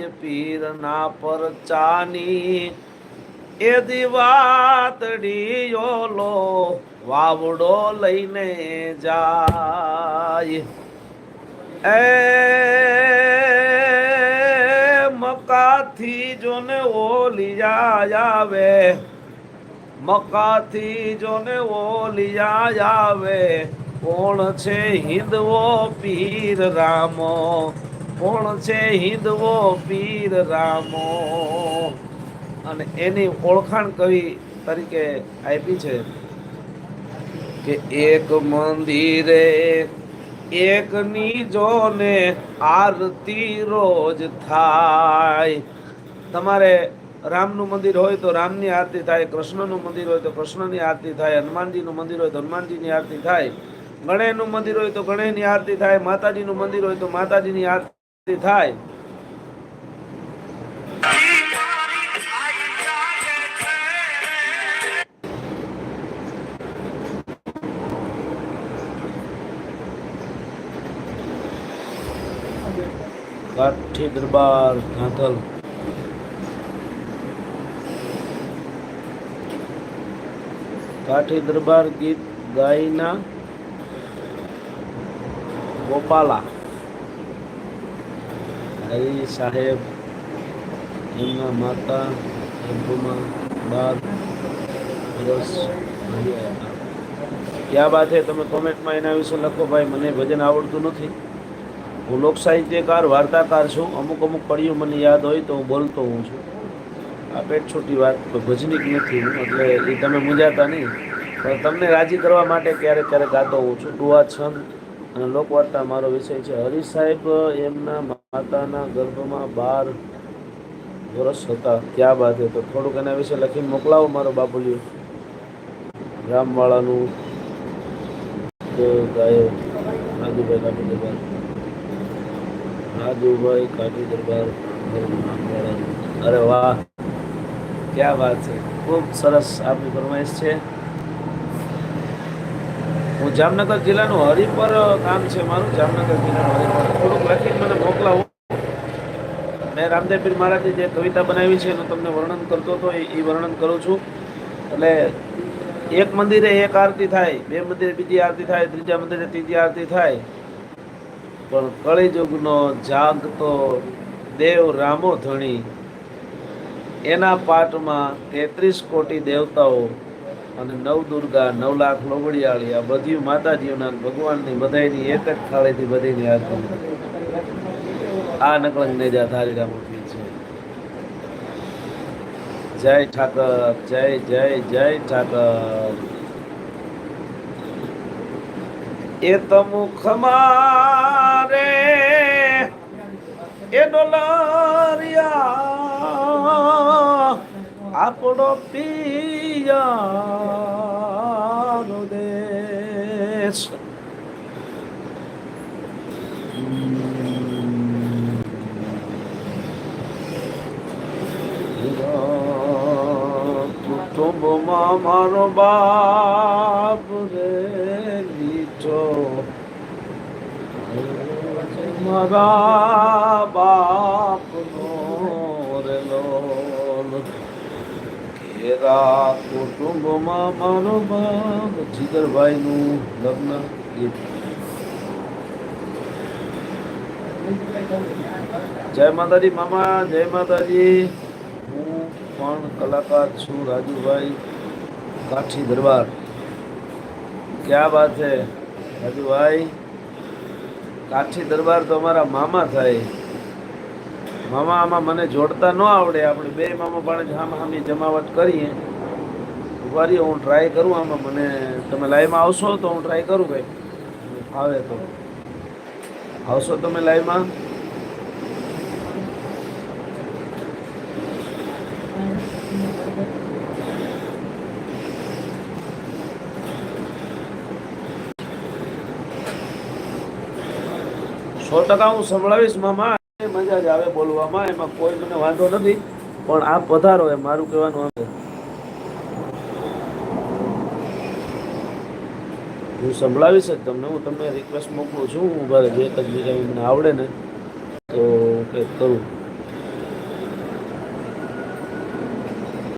જાય પીર ના પર ચાની. એ દિવાતડી ઓલો વાવડો લઈને જાય. એ મકાથી જોને ઓલિયા આવે. મકાથી જોને ઓલિયા આવે. કોણ છે હિંદવો પીર રામો? કોણ છે હિંદવો, પીર, રામો? અને એની ઓળખાણ કવિ તરીકે આપી છે કે એક મંદિરે એક જોને આરતી રોજ થાય. તમારે રામનું મંદિર હોય તો રામની આરતી થાય, કૃષ્ણનું મંદિર હોય તો કૃષ્ણની આરતી થાય, હનુમાનજીનું મંદિર હોય તો હનુમાનજીની આરતી થાય ગણેશનું મંદિર હોય તો ગણેશની આરતી થાય, માતાજીનું મંદિર હોય તો માતાજીની આરતી થાય. કાઠી દરબાર ગાંધલ કાઠી દરબાર ગીત ગાયના ગોપાલા. હરી સાહેબ, એમના માતા અબ્દુમા બાર રસ ક્યાં વાત છે તમે કોમેન્ટમાં એના વિશે લખો ભાઈ, મને ભજન આવડતું નથી. હું લોક સાહિત્યકાર, વાર્તાકાર છું. અમુક અમુક કડીઓ મને યાદ હોય તો હું બોલતો હું છું. આ પેટ છોટી વાત ભજનીક નથી એટલે એ તમે મૂંઝાતા નહીં. પણ તમને રાજી કરવા માટે ક્યારેક ક્યારેક ગાતો હોઉં છું. ડુઆ છંદ અને લોકવાર્તા મારો વિષય છે. હરીશ સાહેબ, એમના માતાના ગર્ભમાં બાર વર્ષ હતા. ક્યાં બાદ તો થોડુંક એના વિશે લખીને મોકલાવો મારો બાપુજી. રામવાળાનું તો ગાયો રાજુભાઈ કાઠી દરબાર રાજુભાઈ કાઠી દરબાર અરે વાહ! ક્યાં વાત છે? ખૂબ સરસ આપની ફરમાઈશ છે. હું જામનગર જિલ્લાનું હરિપર ગામ છે મારું. જામનગર જિલ્લાનું હરિપર. થોડુંક લખીને મને મોકલાવો મેં રામદેવ પીર મહારાજે જે કવિતા બનાવી છે એનું તમને વર્ણન કરતો હતો, એ વર્ણન કરું છું. એટલે એક મંદિરે એક આરતી થાય, બે મંદિરે બીજી આરતી થાય, ત્રીજા મંદિરે ત્રીજી આરતી થાય. પણ કળીયુગનો જાગતો દેવ રામો ધણી. એના પાઠમાં તેત્રીસ કોટી દેવતાઓ અને નવ દુર્ગા, નવ લાખ લોબડિયાળી આ બધી માતાજીઓના ભગવાનની બધાની એક જ થાળીથી બધીની આરતી. આ નકલંગ નેજા ધારી રામ ઉઠી છે જય ઠાકર જય જય જય ઠાકર એ તમુખ મારે એ ડોલારિયા આપણો પિયાનો દેશ કુટુંબમાં મારો બાપ રે લીધો. મારા બાપનો રેલો ઘેરા કુટુંબમાં મારો બાપ જીગરભાઈનું લગ્ન જય માતાજી, મામા, જય માતાજી. હું પણ કલાકાર છું રાજુભાઈ કાઠી દરબાર. ક્યાં વાત છે રાજુભાઈ, કાઠી દરબાર તો અમારા મામા થાય. મામા આમાં મને જોડતા ન આવડે. આપણે બે મામા પણ હામ હામી જમાવટ કરીએ. રહ્યો, હું ટ્રાય કરું આમાં. મને તમે લાઈવમાં આવશો તો હું ટ્રાય કરું ભાઈ. આવે તો. આવશો તમે લાઈવમાં સો ટકા હું સંભળાવીશ, મામા. મજા જ આવે બોલવામાં, એમાં કોઈ મને વાંધો નથી, પણ આપ પધારો એ મારું કહેવાનું આવે હું સંભળાવીશ જ તમને, હું તમને રિક્વેસ્ટ મોકલું છું, હું ઊભા રહેજો એક જ મિનિટ મને આવડે ને, તો કંઈક કરું.